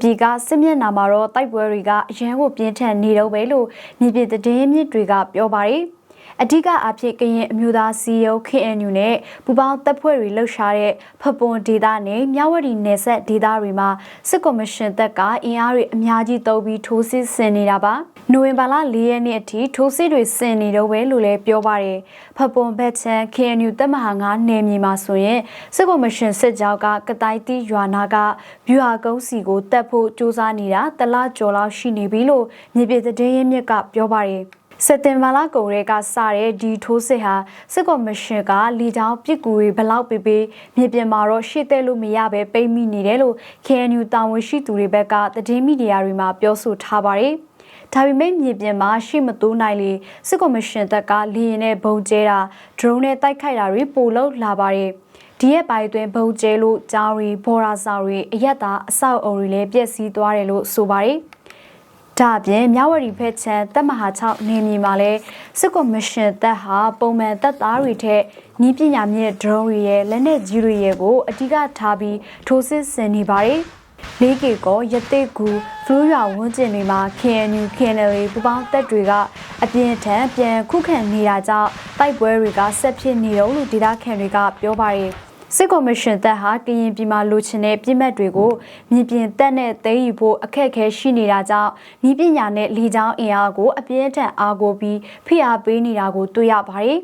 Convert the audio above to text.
ပြည်ကစစ်မျက်နှာမှာတော့တိုက်ပွဲတွေကအရန်ကိုပြင်းထန်နေတော့ပဲလို့မြေပြင်သတင်းမြစ်တွေကပြောပါတယ် အဓိကအဖြစ်ကရင်အမျိုးသားစီယုံ KNU နဲ့ပူပေါင်းတပ်ဖွဲ့တွေလှုပ်ရှားတဲ့ဖပွန်ဒေသနဲ့မြဝတီနယ်စပ်ဒေသတွေမှာစစ်ကော်မရှင်တပ်ကအင်အားတွေအများကြီးတုံးပြီးထိုးစစ်ဆင်နေတာပါနိုဝင်ဘာလ၄ရက်နေ့အထိထိုးစစ်တွေဆင်နေတော့ပဲလို့လည်းပြောပါတယ်ဖပွန်ဘက်ချန် KNU တပ်မဟာ9နယ်မြေမှာဆိုရင်စစ်ကော်မရှင်စစ်ကြောင်းကကတိုင်းတီရွာနာကဗျူဟာကုန်းစီကိုတက်ဖို့စ조사နေတာတလားကျော်လောက်ရှိနေပြီလို့မြေပြင်သတင်းရင်းမြစ်ကပြောပါတယ် စက်တင်ဘာလကုန်ရဲကစတဲ့ဒီထိုးစစ်ဟာစစ်ကော်မရှင်ကလီချောင်းပြစ်ကူတွေဘလောက်ပေးပေးမြေပြင်မှာတော့ရှေ့သက်လို့မရပဲပိတ်မိနေတယ်လို့ KNU တာဝန်ရှိသူတွေဘက်ကသတင်းမီဒီယာတွေမှာပြောဆိုထားပါတယ်။ဒါပေမဲ့မြေပြင်မှာရှိမတိုးနိုင်လေစစ်ကော်မရှင်တပ်ကလေရင်နဲ့ဘုံကျဲတာ drone နဲ့တိုက်ခိုက်တာတွေပိုလုပ်လာပါတယ်။ဒီရက်ပိုင်းအတွင်းဘုံကျဲလို့ကြောင်းရီဘော်ရာစာတွေအရက်သားအဆောက်အုံတွေလည်းပျက်စီးသွားတယ်လို့ဆိုပါတယ်။ ဒါအပြင်မြဝတီဖက်ချန်တပ်မဟာ6နေမြေမှာလဲစစ်ကော်မရှင်တပ်ဟာပုံမှန်တပ်သားတွေထက်နီးပညာမြင့် drone တွေရဲ့လက်နက်ကြီးတွေရဲ့ကိုအဓိကထားပြီးထိုးစစ်ဆင်နေပါတယ်။လေးကေကောရတိကူဖလူးရွာဝန်းကျင်တွေမှာ KNU KNL ပူပေါင်းတပ်တွေကအပြင်းထန်ပြန်ခုခံနေတာကြောင့်တိုက်ပွဲတွေကဆက်ဖြစ်နေတော့လို့ဒေသခံတွေကပြောပါတယ်။ စစ်ကော်မရှင်တပ်ဟာကရင်ပြည်မှာလိုချင်တဲ့ပြည်မတ်တွေကိုမြင်ပြင်တပ်နဲ့သိမ်းယူဖို့အခက်အခဲရှိနေတာကြောင့်ဤပညာနဲ့လီချောင်းအင်အားကိုအပြင်းထန်အားကိုပြီးဖိအားပေးနေတာကိုတွေ့ရပါတယ်